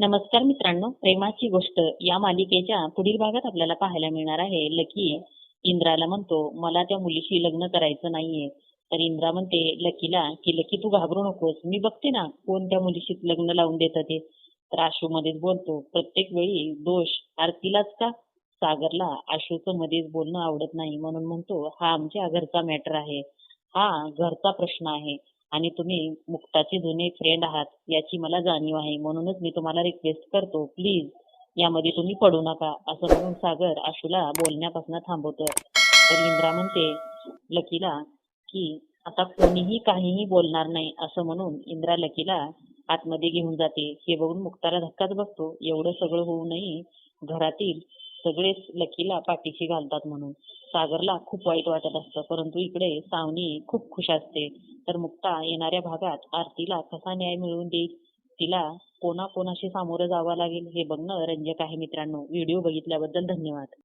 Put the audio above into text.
नमस्कार मित्रांनो प्रेमाची गोष्ट या मालिकेच्या पुढील भागात आपल्याला पाहायला मिळणार आहे. लकी इंद्राला म्हणतो मला त्या मुलीशी लग्न करायचं नाहीये. तर इंद्रा म्हणते लकीला की लकी तू घाबरू नकोस. मी बघते ना कोण त्या मुलीशी लग्न लावून देतं ते. तर आशू मध्येच बोलतो प्रत्येक वेळी दोष आरतीलाच का? सागरला आशूचं मध्येच बोलणं आवडत नाही. म्हणून म्हणतो हा आमच्या घरचा मॅटर आहे. हा घरचा प्रश्न आहे. आणि तुम्ही मुक्ताचे जुने फ्रेंड आहात याची मला जाणीव आहे. म्हणूनच मी तुम्हाला रिक्वेस्ट करतो प्लीज यामध्ये तुम्ही पडू नका. असं म्हणून सागर आशूला बोलण्यापासून थांबवतो तर इंद्रा म्हणते लकीला की आता कोणीही काहीही बोलणार नाही असं म्हणून इंद्रा लकीला आतमध्ये घेऊन जाते. हे बघून मुक्ताला धक्काच बसतो. एवढं सगळं होऊनही घरातील सगळेच लकीला पाठीशी घालतात म्हणून. सागरला खूप वाईट वाटत असतं परंतु इकडे सावनी खूप खुश असते. तर मुक्ता येणाऱ्या भागात आरतीला कसा न्याय मिळवून देईल? तिला कोणाकोणाशी सामोरं जावं लागेल हे बघणं रंजक आहे मित्रांनो. व्हिडिओ बघितल्याबद्दल धन्यवाद.